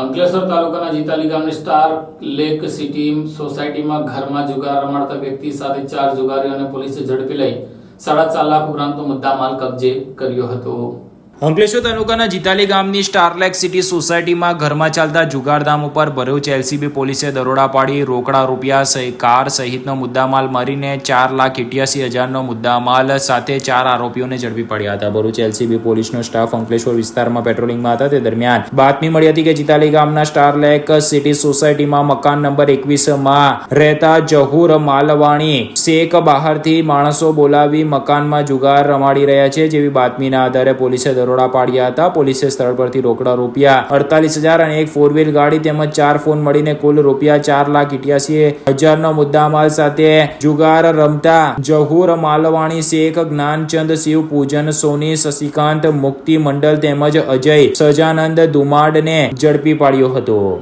અંકલેશ્વર તાલુકાના જીતાલી ગામની star lake city સોસાયટીમાં ઘરમાં જુગાર રમાડતા વ્યક્તિ સાથે ચાર જુગારીઓને પોલીસે ઝડપી લઈ સાડા ચાર લાખ ઉપરાંતનો મુદ્દામાલ કબજે કર્યો હતો. અંકલેશ્વર તાલુકાના જીતાલી ગામની સ્ટારલેક સિટી સોસાયટીમાં ઘરમાં ચાલતા જુગારધામ ઉપર ભરૂચ એલસીબી પોલીસે દરોડા પાડી રોકડા રૂપિયા સહિત કાર સહિતનો મુદ્દામાલ મારીને ચાર લાખ ઇઠ્યાસી હજારનો મુદ્દામાલ સાથે ચાર આરોપીઓને ઝડપી પડ્યા હતા. ભરૂચ એલસીબી પોલીસનો સ્ટાફ અંકલેશ્વર વિસ્તારમાં પેટ્રોલિંગમાં હતા. તે દરમિયાન બાતમી મળી હતી કે જીતાલી ગામના સ્ટારલેક સિટી સોસાયટીમાં મકાન નંબર એકવીસમાં રહેતા જહુર માલવાણી શેખ બહારથી માણસો બોલાવી મકાનમાં જુગાર રમાડી રહ્યા છે જેવી બાતમીના આધારે પોલીસે દરોડા પાડ્યા હતા. પોલીસે સ્થળ પરથી રોકડા રૂપિયા અડતાલીસ હજાર અને એક ફોર વ્હીલ ગાડી તેમજ ચાર ફોન મળીને કુલ રૂપિયા ચાર લાખ ઇઠ્યાસી હજારનો મુદ્દામાલ સાથે જુગાર રમતા જહુર માલવાણી, શેખ જ્ઞાનચંદ, શિવ પૂજન, સોની, શશિકાંત, મુક્તિ મંડળ તેમજ અજય સજાનંદ દુમાડને ઝડપી પાડ્યો હતો.